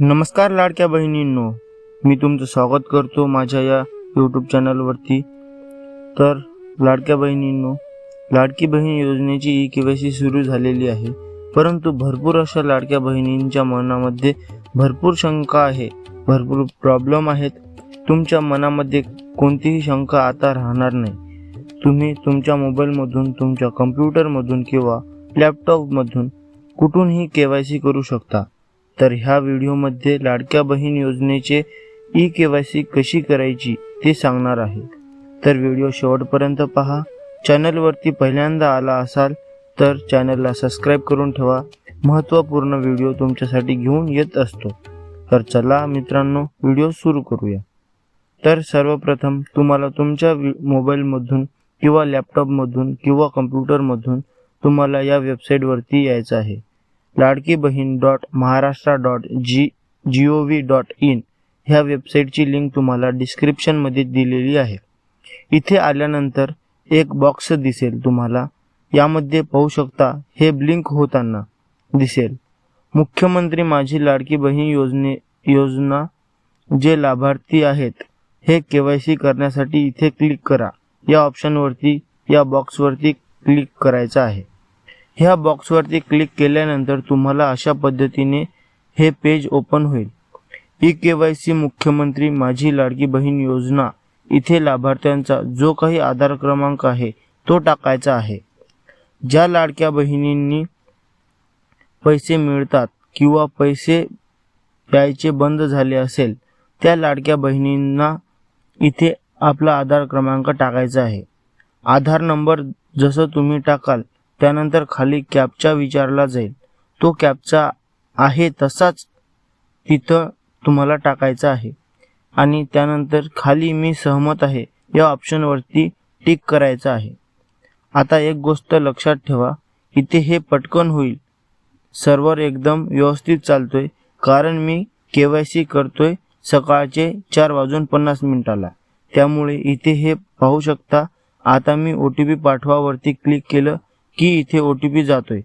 नमस्कार लाडक्या बहिणींनो मी तुमचं स्वागत करतो माझ्या या यूट्यूब चॅनलवरती तर लाडक्या बहिणींनो लाडकी बहीण योजनेची ई के वाय सी सुरू झालेली आहे. परंतु भरपूर अशा लाडक्या बहिणींच्या मनामध्ये भरपूर शंका आहे भरपूर प्रॉब्लेम आहेत. तुमच्या मनामध्ये कोणतीही शंका आता राहणार नाही. तुम्ही तुमच्या मोबाईलमधून तुमच्या कम्प्युटरमधून किंवा लॅपटॉपमधून कुठूनही के वाय सी करू शकता. तर ह्या व्हिडिओमध्ये लाडक्या बहीण योजनेचे ई के वाय सी कशी करायची ते सांगणार आहे तर व्हिडिओ शेवटपर्यंत पहा. चॅनलवरती पहिल्यांदा आला असाल तर चॅनलला सबस्क्राईब करून ठेवा. महत्त्वपूर्ण व्हिडिओ तुमच्यासाठी घेऊन येत असतो. तर चला मित्रांनो व्हिडिओ सुरू करूया. तर सर्वप्रथम तुम्हाला तुमच्या वि- मोबाईलमधून किंवा लॅपटॉपमधून किंवा कम्प्युटरमधून तुम्हाला या वेबसाईटवरती यायचं आहे. लाडकी बहीण dot Maharashtra dot G G O V dot in ह्या वेबसाईटची लिंक तुम्हाला डिस्क्रिप्शनमध्ये दिलेली आहे. इथे आल्यानंतर एक बॉक्स दिसेल तुम्हाला. यामध्ये पाहू शकता हे ब्लिंक होताना दिसेल. मुख्यमंत्री माझी लाडकी बहीण योजने योजना जे लाभार्थी आहेत हे के वाय सी करण्यासाठी इथे क्लिक करा. या ऑप्शनवरती या बॉक्सवरती क्लिक करायचं आहे. ह्या बॉक्सवरती क्लिक केल्यानंतर तुम्हाला अशा पद्धतीने हे पेज ओपन होईल. ई के वाय सी मुख्यमंत्री माझी लाडकी बहीण योजना इथे लाभार्थ्यांचा जो काही आधार क्रमांक आहे तो टाकायचा आहे. ज्या लाडक्या बहिणींनी पैसे मिळतात किंवा पैसे द्यायचे बंद झाले असेल त्या लाडक्या बहिणींना इथे आपला आधार क्रमांक टाकायचा आहे. आधार नंबर जसं तुम्ही टाकाल त्यानंतर खाली कॅबचा विचारला जाईल. तो कॅबचा आहे तसाच तिथं तुम्हाला टाकायचा आहे. आणि त्यानंतर खाली मी सहमत आहे या ऑप्शनवरती टिक करायचं आहे. आता एक गोष्ट लक्षात ठेवा इथे हे पटकन होईल. सर्व्हर एकदम व्यवस्थित चालतोय कारण मी के वाय सी करतोय सकाळचे चार वाजून पन्नास मिनिटाला. त्यामुळे इथे हे पाहू शकता आता मी ओ टी पी पाठवावरती क्लिक केलं की इथे ओ टी पी जातोय.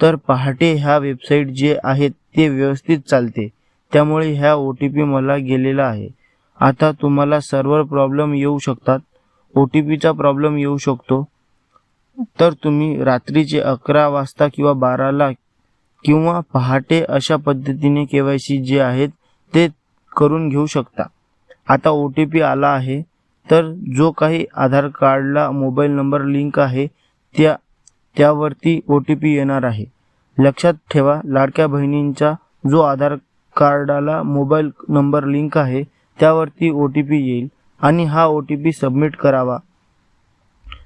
तर पहाटे ह्या वेबसाईट जे आहेत ते व्यवस्थित चालते. त्यामुळे ह्या ओ टी पी मला गेलेला आहे. आता तुम्हाला सर्व्हर प्रॉब्लेम येऊ शकतात. ओ टी पीचा प्रॉब्लेम येऊ शकतो. तर तुम्ही रात्रीचे अकरा वाजता किंवा बाराला किंवा पहाटे अशा पद्धतीने के वाय सी जे आहेत ते करून घेऊ शकता. आता ओ टी पी आला आहे. तर जो काही आधार कार्डला मोबाईल नंबर लिंक आहे त्या त्यावरती ओ टी पी येणार आहे. लक्षात ठेवा लाडक्या बहिणींचा जो आधार कार्डाला मोबाईल नंबर लिंक आहे त्यावरती ओ टी पी येईल आणि हा ओ टी पी सबमिट करावा.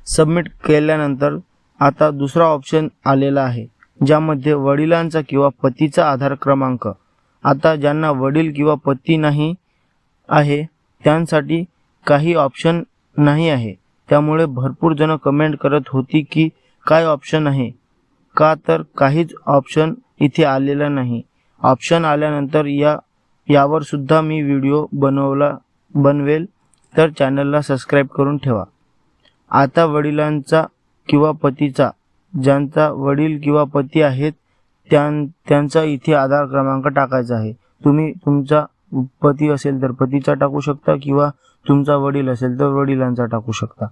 सबमिट केल्यानंतर आता दुसरा ऑप्शन आलेला आहे ज्यामध्ये वडिलांचा किंवा पतीचा आधार क्रमांक. आता ज्यांना वडील किंवा पती नाही आहे त्यांसाठी काही ऑप्शन नाही आहे. त्यामुळे भरपूर जण कमेंट करत होती की काय ऑप्शन आहे? का तर काहीच ऑप्शन इथे आलेला नाही. ऑप्शन आल्यानंतर या यावर सुद्धा मी व्हिडिओ बनवला बनवेल. तर चॅनलला सबस्क्राईब करून ठेवा. आता वडिलांचा किंवा पतीचा ज्यांचा वडील किंवा पती आहेत त्यां त्यांचा इथे आधार क्रमांक टाकायचा आहे. तुम्ही तुमचा पती असेल तर पतीचा टाकू शकता किंवा तुमचा वडील असेल तर वडिलांचा टाकू शकता.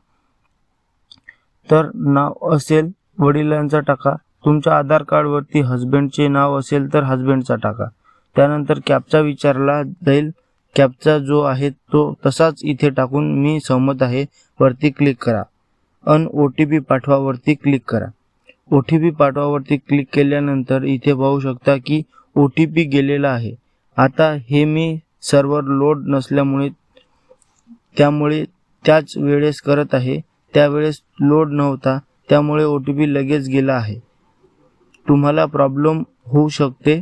तर नाव असेल वडिलांचा टाका. तुमच्या आधार कार्डवरती हजबंडचे नाव असेल तर हजबंडचा टाका. त्यानंतर कॅपचा विचारला जाईल. कॅपचा जो आहे तो तसाच इथे टाकून मी सहमत आहे. वरती क्लिक करा. अन ओ टी पी पाठवावरती क्लिक करा. ओ टी पी पाठवावरती क्लिक केल्यानंतर इथे पाहू शकता की ओ टी पी गेलेला आहे. आता हे मी सर्व्हर लोड नसल्यामुळे त्यामुळे त्याच वेळेस करत आहे. त्यावेळेस लोड नव्हता. त्यामुळे ओ टी पी लगेच गेला आहे. तुम्हाला प्रॉब्लेम होऊ शकते.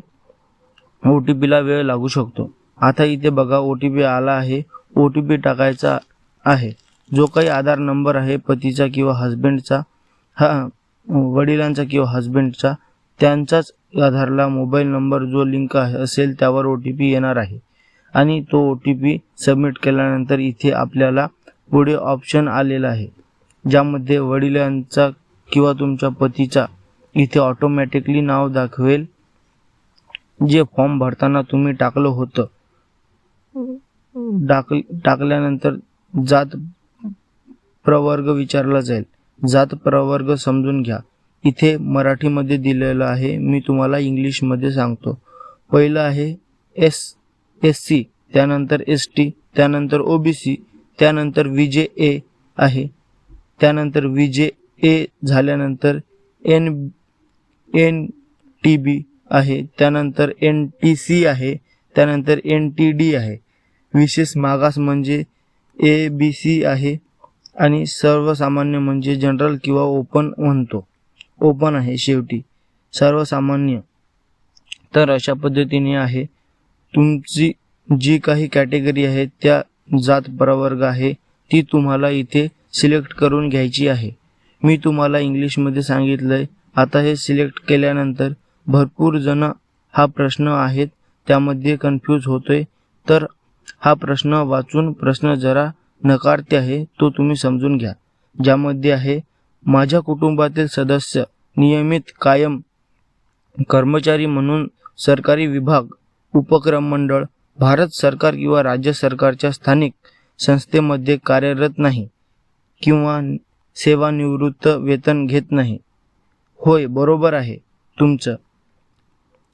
ओ टी पीला वेळ लागू शकतो. आता इथे बघा ओ टी पी आला आहे. ओ टी पी टाकायचा आहे. जो काही आधार नंबर आहे पतीचा किंवा हस्बंडचा हा वडिलांचा किंवा हस्बंडचा त्यांचाच आधारला मोबाईल नंबर जो लिंक आहे असेल त्यावर ओ टी पी येणार आहे. आणि तो ओ टी पी सबमिट केल्यानंतर इथे आपल्याला पुढे ऑप्शन आलेला आहे. ज्यामध्ये वडिलांचा किंवा तुमच्या पतीचा इथे ऑटोमॅटिकली नाव दाखवेल जे फॉर्म भरताना तुम्ही टाकलं होतं. टाक टाकल्यानंतर जात प्रवर्ग विचारला जाईल. जात प्रवर्ग समजून घ्या. इथे मराठीमध्ये दिलेलं आहे मी तुम्हाला इंग्लिशमध्ये सांगतो. पहिलं आहे एस एस सी त्यानंतर एस टी त्यानंतर ओ बी सी त्यानंतर व्ही जे ए आहे. त्यानंतर व्ही जे ए झाल्यानंतर एन एन टी बी आहे त्यानंतर एन टी सी आहे त्यानंतर एन टी डी आहे. विशेष मागास म्हणजे ए बी सी आहे आणि सर्वसामान्य म्हणजे जनरल किंवा ओपन म्हणतो. ओपन आहे शेवटी. सर्वसामान्य. तर अशा पद्धतीने आहे. तुमची जी काही कॅटेगरी आहे त्या जात प्रवर्ग आहे ती तुम्हाला इथे सिलेक्ट करून घ्यायची आहे. मी तुम्हाला इंग्लिशमध्ये सांगितलं आहे आता हे सिलेक्ट केल्यानंतर भरपूर जण हा प्रश्न आहेत त्यामध्ये कन्फ्यूज होतोय. तर हा प्रश्न वाचून प्रश्न जरा नकारते आहे तो तुम्ही समजून घ्या. ज्यामध्ये आहे माझ्या कुटुंबातील सदस्य नियमित कायम कर्मचारी म्हणून सरकारी विभाग उपक्रम मंडळ भारत सरकार किंवा राज्य सरकारच्या स्थानिक संस्थेमध्ये कार्यरत नाही. किंवा सेवानिवृत्त वेतन घेत नाही. होय बरोबर आहे तुमचं.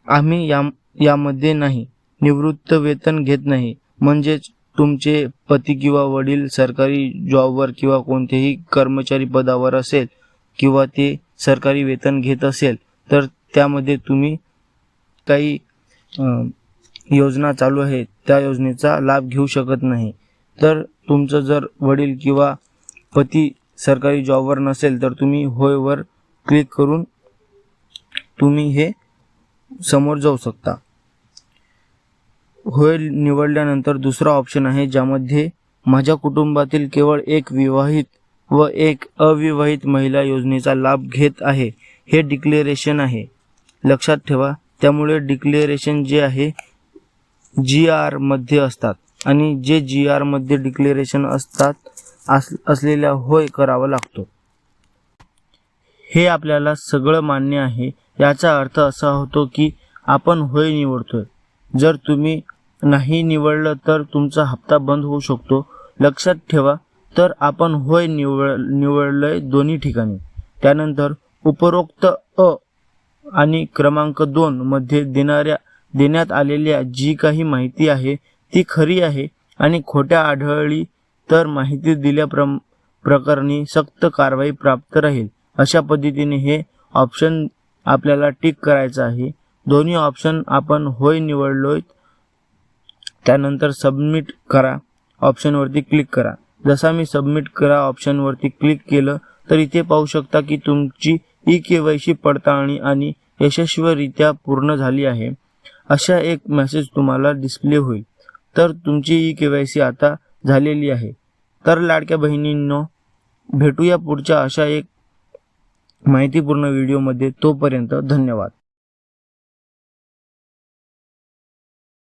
आम्ही या यामध्ये नाही. निवृत्त वेतन घेत नाही. म्हणजेच तुमचे पती किंवा वडील सरकारी जॉबवर किंवा कोणतेही कर्मचारी पदावर असेल किंवा ते सरकारी वेतन घेत असेल तर त्यामध्ये तुम्ही काही योजना चालू आहे. त्या योजनेचा लाभ घेऊ शकत नाही. तर तुमचं जर वडील किंवा पती सरकारी जॉबवर नसेल तर तुम्ही होयवर क्लिक करून तुम्ही हे समोर जाऊ शकता. होय निवडल्यानंतर दुसरा ऑप्शन आहे ज्यामध्ये माझ्या कुटुंबातील केवळ एक विवाहित व एक अविवाहित महिला योजनेचा लाभ घेत आहे. हे डिक्लेरेशन आहे. लक्षात ठेवा त्यामुळे डिक्लेरेशन जे आहे जी आरमध्ये असतात. आणि जे जी आरमध्ये डिक्लेरेशन असतात अस असलेल्या होय करावा लागतो. हे आपल्याला सगळं मान्य आहे. याचा अर्थ असा होतो की आपण होय निवडतोय. जर तुम्ही नाही निवडलं तर तुमचा हप्ता बंद होऊ शकतो. लक्षात ठेवा तर आपण होय निवड निवडलंय दोन्ही ठिकाणी. त्यानंतर उपरोक्त अ आणि क्रमांक दोन मध्ये देणाऱ्या देण्यात आलेल्या जी काही माहिती आहे ती खरी आहे आणि खोट्या आढळली तर माहिती दिल्या प्रम प्रकरणी सक्त कारवाई प्राप्त राहील. अशा पद्धतीने हे ऑप्शन आपल्याला टिक करायचं आहे. दोन्ही ऑप्शन आपण होय निवडलोय त्यानंतर सबमिट करा. ऑप्शनवरती क्लिक करा. जसा मी सबमिट करा ऑप्शनवरती क्लिक केलं तर इथे पाहू शकता की तुमची ई के वाय सी पडताळणी आणि यशस्वीरित्या पूर्ण झाली आहे. अशा एक मेसेज तुम्हाला डिस्प्ले होईल. तर तुमची ई के वाय सी आता झालेली आहे. तर लाडक्या बहिणींनो भेटूया पुढच्या अशा एक माहितीपूर्ण व्हिडिओमध्ये. तोपर्यंत धन्यवाद.